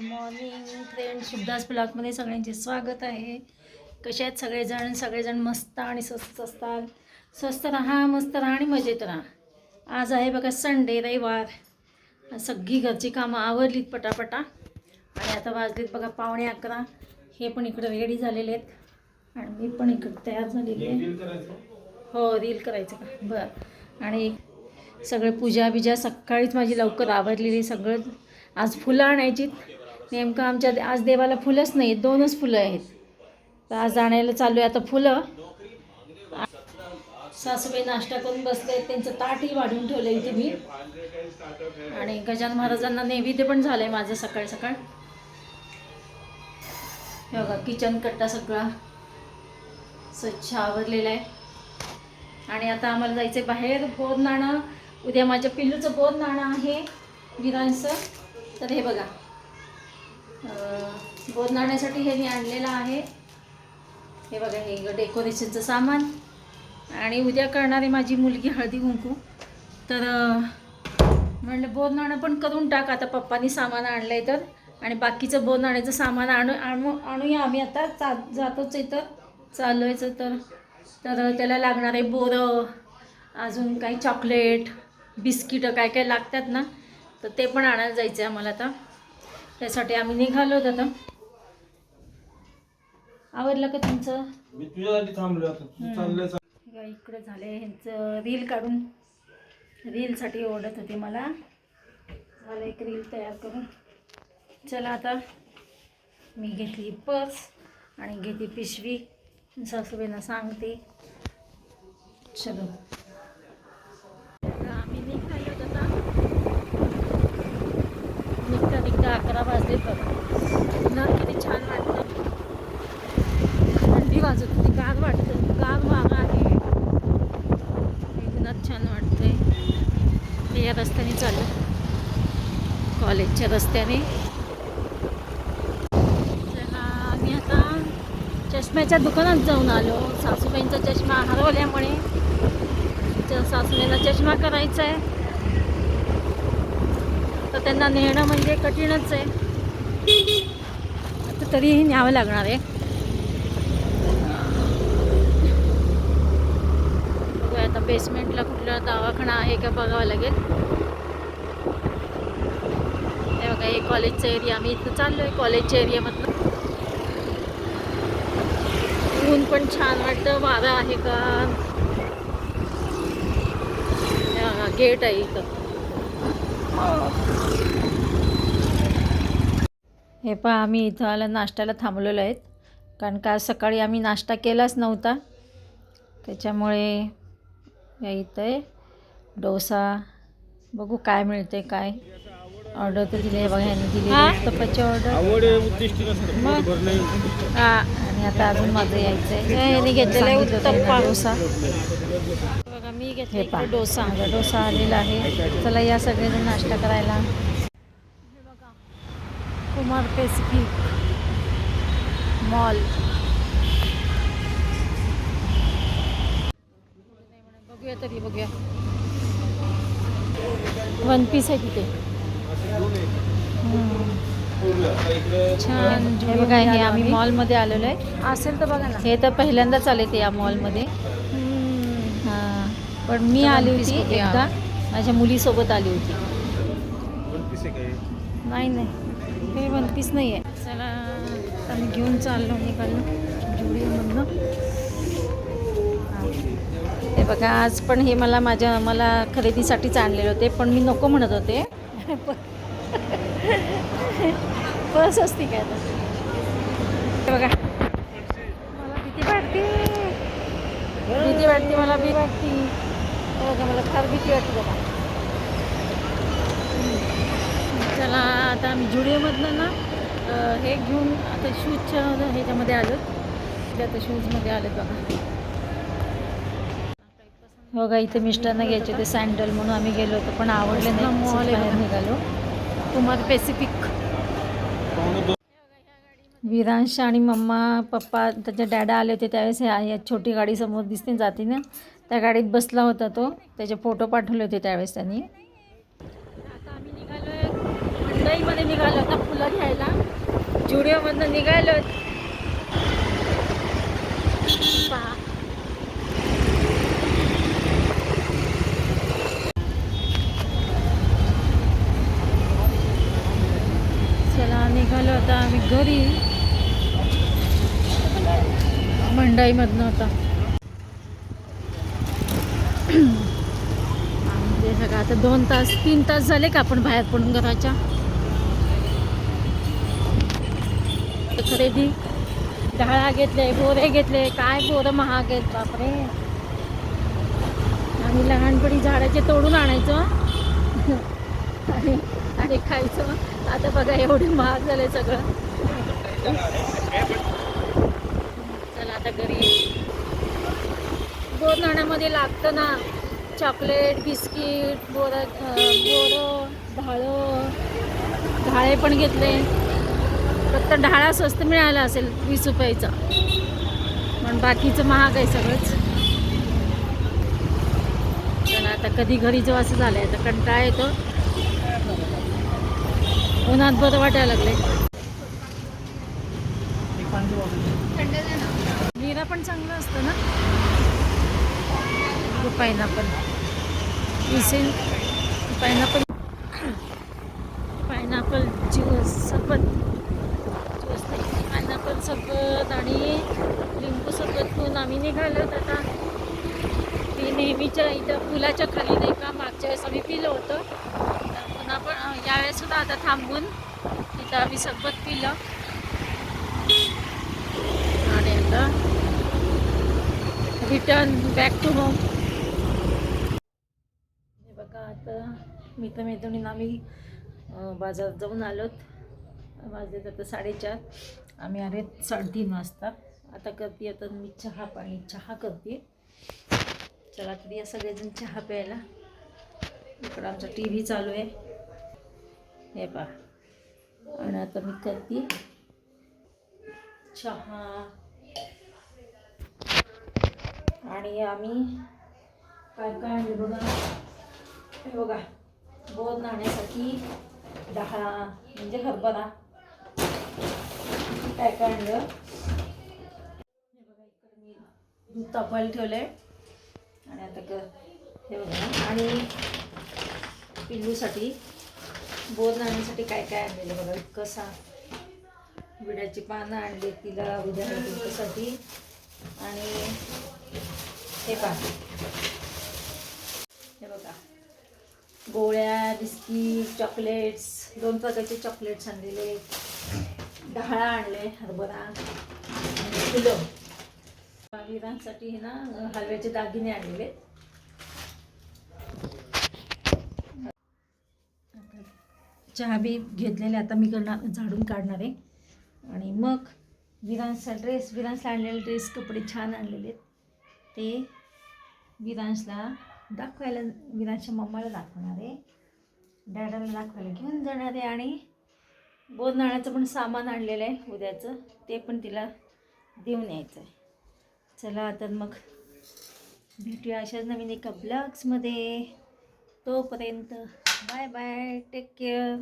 Good morning friend शुभदास ब्लॉगमध्ये सगळ्यांचे स्वागत आहे. कसे आहेत सगळेजण? सगळेजण मस्त आणि स्वस्त असतात. स्वस्त राहा मस्त राहा आणि मजेत राहा. आज आहे बघा संडे रविवार. सगळी घरची कामं आवरलीत पटापटा. आणि आता वाजलीत बघा पावणे अकरा. हे पण इकडे रेडी झालेले आहेत. आणि मी पण इकडे तयार झालेली आहे. हो रील करायचं का? बरं. आणि सगळे पूजा बिजा सकाळीच माझी लवकर आवरलेली सगळं. आज फुलं आणायची नेमकं आमच्या आज देवाला फुलंच नाही दोनच फुलं आहेत. तर आज आणायला चालू आहे आता फुलं. सासूबाई नाश्ता करून बसले त्यांचं ताटही वाढून ठेवलं इथे मी. आणि गजान महाराजांना नैवेद्य पण झालं आहे माझं सकाळ सकाळ. हे बघा किचन कट्टा सगळा स्वच्छ आवरलेला आहे. आणि आता आम्हाला जायचं आहे बाहेर बोध नाणं. उद्या माझ्या पिल्लूचं बोध नाणं आहे विरांचं. तर हे बघा बोधनाण्यासाठी हे मी आणलेलं आहे. हे बघा हे डेकोरेशनचं सामान. आणि उद्या करणारी माझी मुलगी हळदी कुंकू. तर म्हणलं बोधनाणं पण करून टाक. आता पप्पानी सामान आणलं आहे तर. आणि बाकीचं बोधनाण्याचं सामान आणू आणू आणूया आम्ही आता. चा जातोच आहे तर. चालवायचं तर. तर त्याला लागणारे बोरं अजून काही चॉकलेट बिस्किटं काय काय लागतात ना तर ते पण आणायला जायचं आहे आम्हाला आता. त्यासाठी आम्ही निघालो होतो आता. आवडलं का तुमचं? मी तुझ्यासाठी थांबलो आता. तू चाललंय बघा, इकडे झाले ह्यांचं रील काढून. रीलसाठी ओढत होते मला. झालं एक रील तयार करून. चला आता. मी घेतली पर्स आणि घेतली पिशवी. सासूबाईंना सांगते. चलो आता आम्ही निघालो आता निघता निघता अकरा वाजले बघ ना किती छान वाटतं थंडी वाजत होती गार वाटतं गार वारा आहे एकदम छान वाटतंय या रस्त्याने चालू कॉलेजच्या रस्त्याने. चला आम्ही आता चष्म्याच्या दुकानात जाऊन आलो. सासूबाईंचा चष्मा हरवल्यामुळे त्या सासूबाईंना चष्मा करायचा आहे. तर त्यांना नेणं म्हणजे कठीणच आहे. आता तरीही न्यावं लागणार आहे बघूया आता बेसमेंटला कुठला दवाखाना आहे का बघावं लागेल. हे बघा हे कॉलेजचा एरिया आम्ही इथं चाललो आहे कॉलेजच्या एरियामधलं ऊन पण छान वाटतं वारा आहे का? गेट आहे इथं. हे पहा आम्ही इथं आला नाश्त्याला थांबलेलो आहेत. कारण का सकाळी आम्ही नाश्ता केलाच नव्हता. त्याच्यामुळे या इथं आहे. डोसा. बघू काय मिळते काय? ऑर्डर तर दिली आहे बघा ह्यांनी दिली उत्तप्पाची ऑर्डर आणि आता अजून माझं यायचं आहे घेतलेला आहे उत्तप्पा डोसा बघा मी घेतला डोसा. डोसा आलेला आहे. चला या सगळेजण नाश्ता करायला. हे बघा. कुमार पेसिफिक. मॉल. बघूया तरी बघूया. वन पीस आहे तिथे. छान हे बघा हे आम्ही मॉलमध्ये आलेलो आहे. असेल तर बघा ना. हे तर पहिल्यांदाच आले ते या मॉलमध्ये हां. पण मी आली होती एकदा. माझ्या मुलीसोबत आली होती. नाही नाही. हे वन पीस नाही आहे चला मी घेऊन चाललो निघालो. जुडिओमधनं बघा आज पण हे मला माझ्या मला खरेदीसाठीच आणलेले होते पण मी नको म्हणत होते. बस असती काय आता? बघा. मला भीती वाटते. भीती वाटते मला भीती वाटते. बघा मला फार भीती वाटते बघा. चला आता आम्ही जुडिओमधनं ना हे घेऊन आता शूजच्या ह्याच्यामध्ये आलो ते आता शूजमध्ये आलेत बघा. बघा इथे मिस्टरना घ्यायचे ते सँडल म्हणून आम्ही गेलो होतो पण आवडले नाही बाहेर निघालो. कुमार पेसिफिक विरांश आणि मम्मा पप्पा त्याचे डॅडा आले होते त्यावेळेस ह्या छोटी गाडी समोर दिसते जाते ना त्या गाडीत बसला होता तो त्याचे फोटो पाठवले होते त्यावेळेस त्यांनी. आता आम्ही निघालो मंडईमध्ये निघालो आता फुलं घ्यायला. जुडिओमधनं निघालो पहा चला निघालो आता आम्ही घरी. मंडईमधनं आता. ते सगळं आता दोन तास तीन तास झाले का आपण बाहेर पडून घराच्या? खरेदी. डाळा घेतले बोरे घेतले काय बोरं महाग आहेत बापरे. आम्ही लहानपणी झाडाचे तोडून आणायचं. आणि आणि खायचं आता बघा एवढे महाग झाले सगळं. चला आता घरी बोरनाण्यामध्ये लागतं ना चॉकलेट बिस्किट बोर बोरं ढाळं ढाळे पण घेतले. फक्त ढाळा स्वस्त मिळाला असेल वीस रुपयाचा. पण बाकीचं महाग आहे सगळंच. चला आता कधी घरी जेव्हा असं झालं आहे तर कंटाळा येतो. उन्हात बरं वाटायला लागले नीरा पण चांगलं असतं ना? पायनापल इसेल पायनापल पायनापल ज्यूस सरबत. ज्यूस नाही पायनापल सरबत आणि लिंबू सरबत घेऊन आम्ही निघालो आता ती नेहमीच्या इथं पुलाच्या खाली नाही का मागच्या वेळेस आम्ही पिलं होतं. यावेळेस सुद्धा आता थांबून तिथं आम्ही सरबत पिलं आणि आता रिटर्न बॅक टू होम हे बघा आता मित्रमैत्रिणीनं आम्ही बाजारात जाऊन आलोत. वाजले आता साडेचार. आम्ही आले साडेतीन वाजता. आता करते आता मी चहा पाणी. चहा करते. चला तरी या सगळेजण चहा प्यायला. इकडं आमचा टी व्ही चालू आहे. हे पहा. आणि आता मी करते. चहा. आणि आम्ही काय काय आणले बघा? हे बघा. बोध नाण्यासाठी दहा म्हणजे हरभरा. काय काय आणलं? हे बघा इकडे मी दूध तापायला ठेवलं आहे आणि आता हे बघा. आणि पिल्लूसाठी बोर आणण्यासाठी काय काय आणलेलं बघा कसा विड्याची पानं आणली तिला उद्या साठी आणि हे पा हे बघा. गोळ्या बिस्किट चॉकलेट्स दोन प्रकारचे चॉकलेट्स आणलेले. डहाळा आणले हरभरा आणि फुलं. विरांसाठी हे ना हलव्याचे दागिने आणलेले. चहा बी घेतलेले आता मी करणार झाडून काढणार आहे. आणि मग विरांशचा ड्रेस विरांसला आणलेले ड्रेस कपडे छान आणलेले आहेत. ते विरांशला दाखवायला विरांशच्या मम्माला दाखवणार आहे. डॅडाला दाखवायला घेऊन जाणार आहे आणि बोध नाण्याचं पण सामान आणलेलं आहे उद्याचं. ते पण तिला देऊन यायचं आहे चला तर मग भेटूया अशाच नवीन एका ब्लॉग्समध्ये तोपर्यंत बाय बाय टेक केअर